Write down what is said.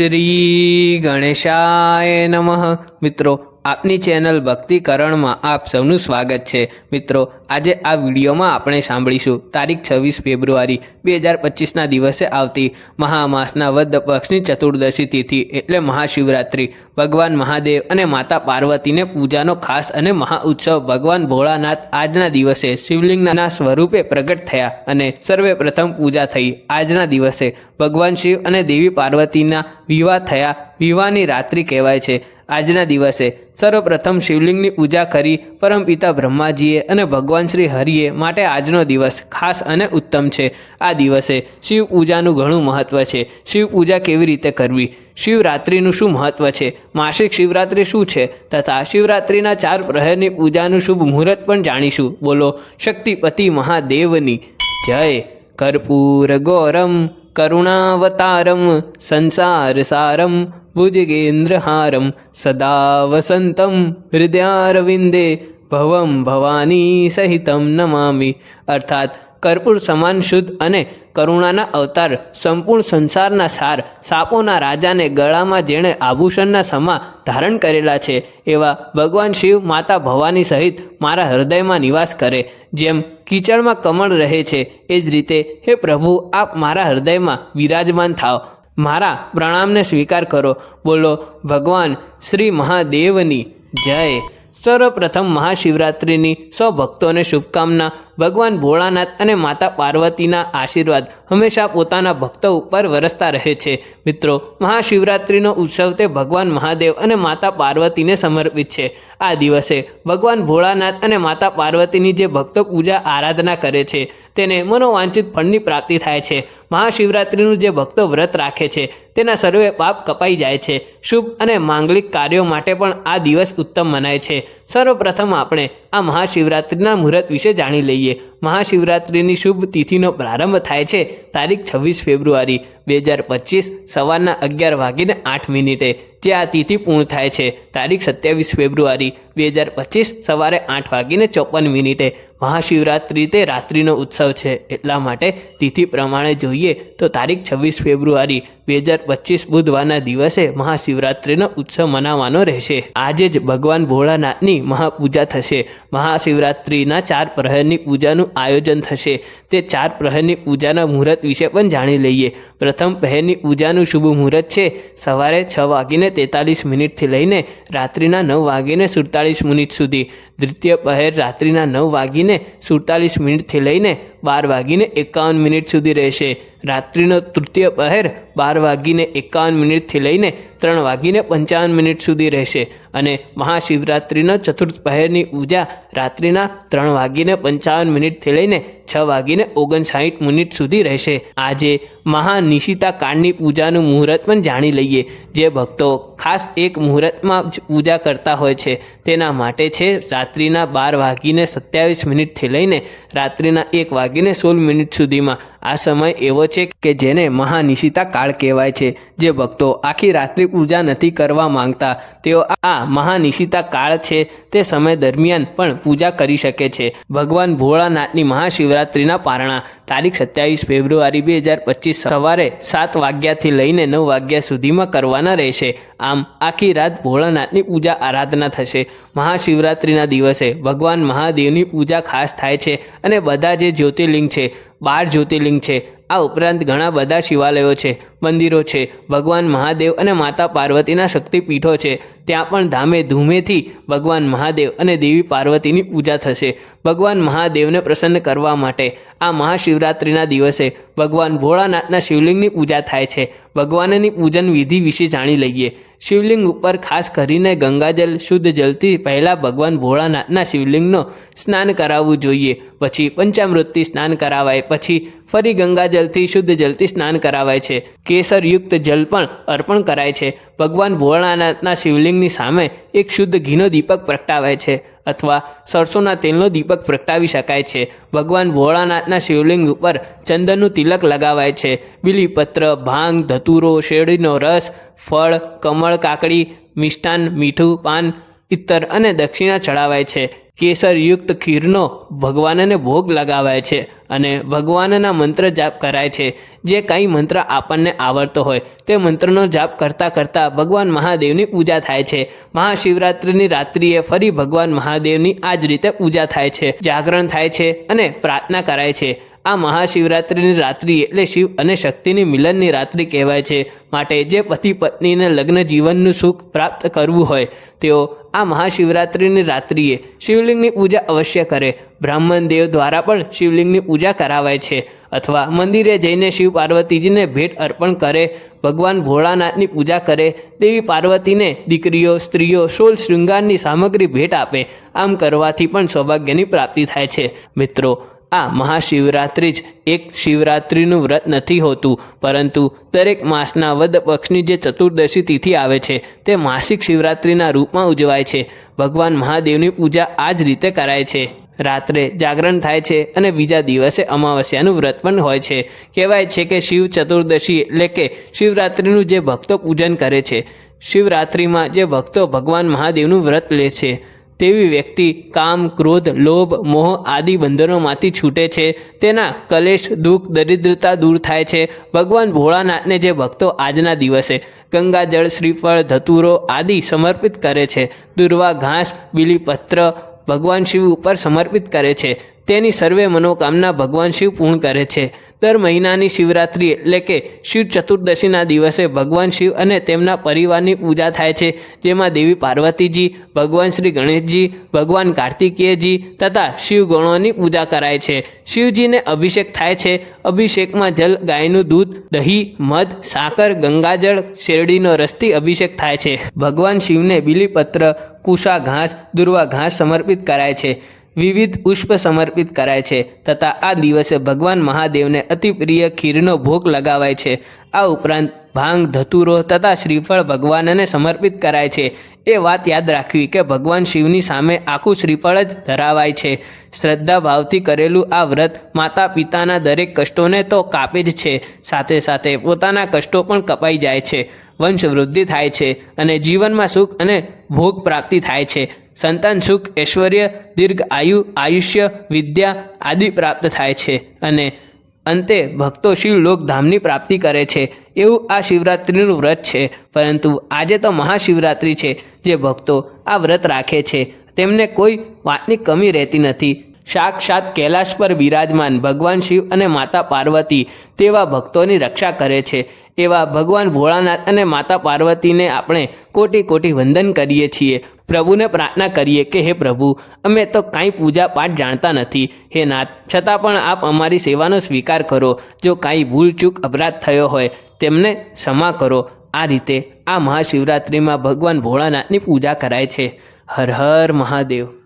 શ્રી ગણેશાય નમઃ. મિત્રો આપની ચેનલ ભક્તિકરણમાં આપ સૌનું સ્વાગત છે. મિત્રો, આજે આ વિડીયોમાં આપણે સાંભળીશું તારીખ છવ્વીસ ફેબ્રુઆરી બે હજાર પચીસના દિવસે આવતી મહામાસના વદ્ધ પક્ષની ચતુર્દશી તિથિ એટલે મહાશિવરાત્રિ. ભગવાન મહાદેવ અને માતા પાર્વતીને પૂજાનો ખાસ અને મહાઉત્સવ ભગવાન ભોળાનાથ આજના દિવસે શિવલિંગના સ્વરૂપે પ્રગટ થયા અને સર્વે પ્રથમ પૂજા થઈ. આજના દિવસે ભગવાન શિવ અને દેવી પાર્વતીના વિવાહ થયા. વિવાહની રાત્રિ કહેવાય છે. આજના દિવસે સર્વપ્રથમ શિવલિંગની પૂજા કરી પરમપિતા બ્રહ્માજીએ અને ભગવાન શ્રી હરિએ માટે આજનો દિવસ ખાસ અને ઉત્તમ છે. આ દિવસે શિવ પૂજાનું ઘણું મહત્ત્વ છે. શિવ પૂજા કેવી રીતે કરવી? શિવરાત્રિનું શું મહત્ત્વ છે? માસિક શિવરાત્રિ શું છે? તથા શિવરાત્રિના ચાર પ્રહરની પૂજાનું શુભ મુહૂર્ત પણ જાણીશું. બોલો, શક્તિપતિ મહાદેવની. જય, કર્પૂર ગૌરમ. કરુણાવતારમ સંસારસારમ ભુજગેન્દ્રહારમ સદા વસંતમ હૃદયારવિંદે ભવમ ભવાની સહિતમ નમામિ અર્થાત કર્પૂર સમાન શુદ્ધ અને કરુણાના અવતાર, સંપૂર્ણ સંસારના સાર, સાપોના રાજાને ગળામાં જેણે આભૂષણના સમા ધારણ કરેલા છે, એવા ભગવાન શિવ માતા ભવાની સહિત મારા હૃદયમાં નિવાસ કરે, જેમ કીચડમાં કમળ રહે છે, એ જ રીતે હે પ્રભુ, આપ મારા હૃદયમાં વિરાજમાન થાઓ. મારા પ્રણામને સ્વીકાર કરો. બોલો, ભગવાન શ્રી મહાદેવની જય. સર્વપ્રથમ મહાશિવરાત્રિની સૌ ભક્તોને શુભકામના ભગવાન ભોળાનાથ અને માતા પાર્વતીના આશીર્વાદ હંમેશા પોતાના ભક્તો ઉપર વરસતા રહે છે. મિત્રો, મહાશિવરાત્રિનો ઉત્સવ તે ભગવાન મહાદેવ અને માતા પાર્વતીને સમર્પિત છે. આ દિવસે ભગવાન ભોળાનાથ અને માતા પાર્વતીની જે ભક્તો પૂજા આરાધના કરે છે, તેને મનોવાંછિત ફળની પ્રાપ્તિ થાય છે. મહાશિવરાત્રિનું જે ભક્તો વ્રત રાખે છે, તેના સર્વે પાપ કપાઈ જાય છે. શુભ અને માંગલિક કાર્યો માટે પણ આ દિવસ ઉત્તમ મનાય છે. સર્વપ્રથમ આપણે આ મહાશિવરાત્રિના મુહૂર્ત વિશે જાણી લઈએ. দিয়ে મહાશિવરાત્રિની શુભ તિથિનો પ્રારંભ થાય છે તારીખ છવ્વીસ ફેબ્રુઆરી, બે હજાર પચીસ સવારના અગિયાર વાગીને આઠ મિનિટે, જે આ તિથિ પૂર્ણ થાય છે. તારીખ સત્યાવીસ ફેબ્રુઆરી, બે હજાર પચીસ સવારે આઠ વાગીને ચોપન મિનિટે. મહાશિવરાત્રિ તે રાત્રિનો ઉત્સવ છે, એટલા માટે તિથિ પ્રમાણે જોઈએ તો તારીખ છવ્વીસ ફેબ્રુઆરી, બે હજાર પચીસ બુધવારના દિવસે મહાશિવરાત્રિનો ઉત્સવ મનાવવાનો રહેશે. આજે જ ભગવાન ભોળાનાથની મહાપૂજા થશે. મહાશિવરાત્રિના ચાર પ્રહરની પૂજાનું આયોજન થશે. તે ચાર પ્રહરની પૂજાના મુહૂર્ત વિશે પણ જાણી લઈએ. પ્રથમ પહેરની પૂજાનું શુભ મુહૂર્ત છે. સવારે છ વાગીને તેતાલીસ મિનિટથી લઈને રાત્રિના નવ વાગીને સુડતાલીસ મિનિટ સુધી. દ્વિતીય પહેર રાત્રિના નવ વાગીને સુડતાલીસ મિનિટથી લઈને બાર વાગીને એકાવન મિનિટ સુધી રહેશે. રાત્રિનો તૃતીય પહેર બાર વાગીને એકાવન મિનિટથી લઈને ત્રણ વાગીને પંચાવન મિનિટ સુધી રહેશે અને મહાશિવરાત્રિનો ચતુર્થ પહેરની પૂજા રાત્રિના ત્રણ વાગીને પંચાવન મિનિટથી લઈને છ વાગીને ઓગણસાઠ મિનિટ સુધી રહેશે. આજે મહાનિશિતા કાળની પૂજાનું મુહૂર્ત પણ જાણી લઈએ. જે ભક્તો ખાસ એક મુહૂર્તમાં જ પૂજા કરતા હોય છે. તેના માટે છે રાત્રિના બાર વાગીને સત્યાવીસ મિનિટથી લઈને રાત્રિના એક વાગીને સોળ મિનિટ સુધીમાં. આ સમય એવો છે કે જેને મહાનિશિતા કાળ કહેવાય છે. જે ભક્તો આખી રાત્રિ પૂજા નથી કરવા માંગતા. તેઓ આ મહાનિશિતા કાળ છે તે સમય દરમિયાન પણ પૂજા કરી શકે છે. ભગવાન ભોળાનાથની મહાશિવરાત્રિના પારણા. તારીખ સત્યાવીસ ફેબ્રુઆરી બે હજાર પચીસ સવારે સાત વાગ્યાથી લઈને નવ વાગ્યા સુધીમાં કરવાના રહેશે. આમ આખી રાત ભોળાનાથની પૂજા આરાધના થશે. મહાશિવરાત્રિના દિવસે ભગવાન મહાદેવની પૂજા ખાસ થાય છે અને બધા જે જ્યોતિર્લિંગ છે, બાર જ્યોતિર્લિંગ છે, આ ઉપરાંત ઘણા બધા શિવાલયો છે, મંદિરો છે, ભગવાન મહાદેવ અને માતા પાર્વતીના શક્તિપીઠો છે. ત્યાં પણ ધામે ધૂમેથી ભગવાન મહાદેવ અને દેવી પાર્વતીની પૂજા થશે. ભગવાન મહાદેવને પ્રસન્ન કરવા માટે આ મહાશિવરાત્રિના દિવસે ભગવાન ભોળાનાથના શિવલિંગની પૂજા થાય છે. ભગવાનની પૂજન વિધિ વિશે જાણી લઈએ. શિવલિંગ ઉપર ખાસ કરીને ગંગાજલ શુદ્ધ જલથી પહેલાં ભગવાન ભોળાનાથના શિવલિંગનો સ્નાન કરાવવું જોઈએ. પછી પંચામૃતથી સ્નાન કરાવાય, પછી ફરી ગંગાજલથી શુદ્ધ જલથી સ્નાન કરાવાય છે. કેસરયુક્ત જલ પણ અર્પણ કરાય છે. ભગવાન ભોળાનાથના શિવલિંગની સામે એક શુદ્ધ ઘીનો દીપક પ્રગટાવાય છે અથવા સરસોના તેલનો દીપક પ્રગટાવી શકાય છે. ભગવાન ભોળાનાથના શિવલિંગ ઉપર ચંદનનું તિલક લગાવાય છે. બીલીપત્ર, ભાંગ, ધતુરો, શેરડીનો રસ, ફળ, કમળ, કાકડી, મિષ્ટાન, મીઠું, પાન ઇત્તર અને દક્ષિણા ચડાવાય છે. કેસરયુક્ત ખીરનો ભગવાનને ભોગ લગાવાય છે અને ભગવાનના મંત્ર જાપ કરાય છે. જે કંઈ મંત્ર આપણને આવડતો હોય તે મંત્રનો જાપ કરતાં કરતાં ભગવાન મહાદેવની પૂજા થાય છે. મહાશિવરાત્રિની રાત્રિએ ફરી ભગવાન મહાદેવની આ જ રીતે પૂજા થાય છે. જાગરણ થાય છે અને પ્રાર્થના કરાય છે. આ મહાશિવરાત્રિની રાત્રિ એટલે શિવ અને શક્તિની મિલનની રાત્રિ કહેવાય છે. માટે જે પતિ પત્નીને લગ્ન જીવનનું સુખ પ્રાપ્ત કરવું હોય, તેઓ આ મહાશિવરાત્રિની રાત્રિએ શિવલિંગની પૂજા અવશ્ય કરે. બ્રાહ્મણ દેવ દ્વારા પણ શિવલિંગની પૂજા કરાવાય છે. અથવા મંદિરે જઈને શિવ પાર્વતીજીને ભેટ અર્પણ કરે, ભગવાન ભોળાનાથની પૂજા કરે, દેવી પાર્વતીને દીકરીઓ, સ્ત્રીઓ સોલ શૃંગારની સામગ્રી ભેટ આપે, આમ કરવાથી પણ સૌભાગ્યની પ્રાપ્તિ થાય છે. મિત્રો આ મહાશિવરાત્રિ જ એક શિવરાત્રિનું વ્રત નથી હોતું, પરંતુ દરેક માસના વદ પક્ષની જે ચતુર્દશી તિથિ આવે છે, તે માસિક શિવરાત્રિના રૂપમાં ઉજવાય છે. ભગવાન મહાદેવની પૂજા આ જ રીતે કરાય છે. રાત્રે જાગરણ થાય છે અને બીજા દિવસે અમાવસ્યાનું વ્રત પણ હોય છે. કહેવાય છે કે શિવ ચતુર્દશી એટલે કે શિવરાત્રિનું જે ભક્તો પૂજન કરે છે. શિવરાત્રિમાં જે ભક્તો ભગવાન મહાદેવનું વ્રત લે છે તેવી વ્યક્તિ કામ, ક્રોધ, લોભ, મોહ આદિ બંધનોમાંથી છૂટે છે. તેના કલેશ, દુઃખ, દરિદ્રતા દૂર થાય છે. ભગવાન ભોળાનાથને જે ભક્તો આજના દિવસે ગંગાજળ, શ્રીફળ, ધતુરો આદિ સમર્પિત કરે છે. દુર્વા, ઘાસ, બીલીપત્ર ભગવાન શિવ ઉપર સમર્પિત કરે છે. તેની સર્વે મનોકામના ભગવાન શિવ પૂર્ણ કરે છે. દર મહિનાની શિવરાત્રિ એટલે કે શિવ ચતુર્દશીના દિવસે ભગવાન શિવ અને તેમના પરિવારની પૂજા થાય છે. જેમાં દેવી પાર્વતીજી, ભગવાન શ્રી ગણેશજી, ભગવાન કાર્તિકેયજી તથા શિવ ગણોની પૂજા કરાય છે. શિવજીને અભિષેક થાય છે. અભિષેકમાં જલ, ગાયનું દૂધ, દહીં, મધ, સાકર, ગંગાજળ, શેરડીનો રસથી અભિષેક થાય છે. ભગવાન શિવને બીલીપત્ર કુશા ઘાસ દુર્વા ઘાસ સમર્પિત કરાય છે. વિવિધ પુષ્પ સમર્પિત કરાય છે તથા આ દિવસે ભગવાન મહાદેવને અતિપ્રિય ખીરનો ભોગ લગાવાય છે. આ ઉપરાંત ભાંગ, ધતુરો તથા શ્રીફળ ભગવાનને સમર્પિત કરાય છે. એ વાત યાદ રાખવી કે ભગવાન શિવની સામે આખું શ્રીફળ જ ધરાવાય છે. શ્રદ્ધા ભાવથી કરેલું આ વ્રત માતા પિતાના દરેક કષ્ટોને તો કાપે જ છે. સાથે સાથે પોતાના કષ્ટો પણ કપાઈ જાય છે. વંશ વૃદ્ધિ થાય છે અને જીવનમાં સુખ અને ભોગ પ્રાપ્તિ થાય છે. સંતાન સુખ, ઐશ્વર્ય, દીર્ઘ આયુ, આયુષ્ય, વિદ્યા આદિ પ્રાપ્ત થાય છે અને અંતે ભક્તો શિવલોક ધામની પ્રાપ્તિ કરે છે. એવું આ શિવરાત્રિનું વ્રત છે. પરંતુ આજે તો મહાશિવરાત્રિ છે જે ભક્તો આ વ્રત રાખે છે. તેમને કોઈ વાતની કમી રહેતી નથી. સાક્ષાત કૈલાશ પર બિરાજમાન ભગવાન શિવ અને માતા પાર્વતી તેવા ભક્તોની રક્ષા કરે છે. એવા ભગવાન ભોળાનાથ અને માતા પાર્વતીને આપણે કોટી કોટી વંદન કરીએ છીએ. પ્રભુને પ્રાર્થના કરીએ કે, હે પ્રભુ, અમે તો કાંઈ પૂજા પાઠ જાણતા નથી. હે નાથ, છતાં પણ આપ અમારી સેવાનો સ્વીકાર કરો. જો કાંઈ ભૂલ, ચૂક, અપરાધ થયો હોય, તેમને ક્ષમા કરો. આ રીતે આ મહાશિવરાત્રિમાં ભગવાન ભોળાનાથની પૂજા કરાય છે. હર હર મહાદેવ.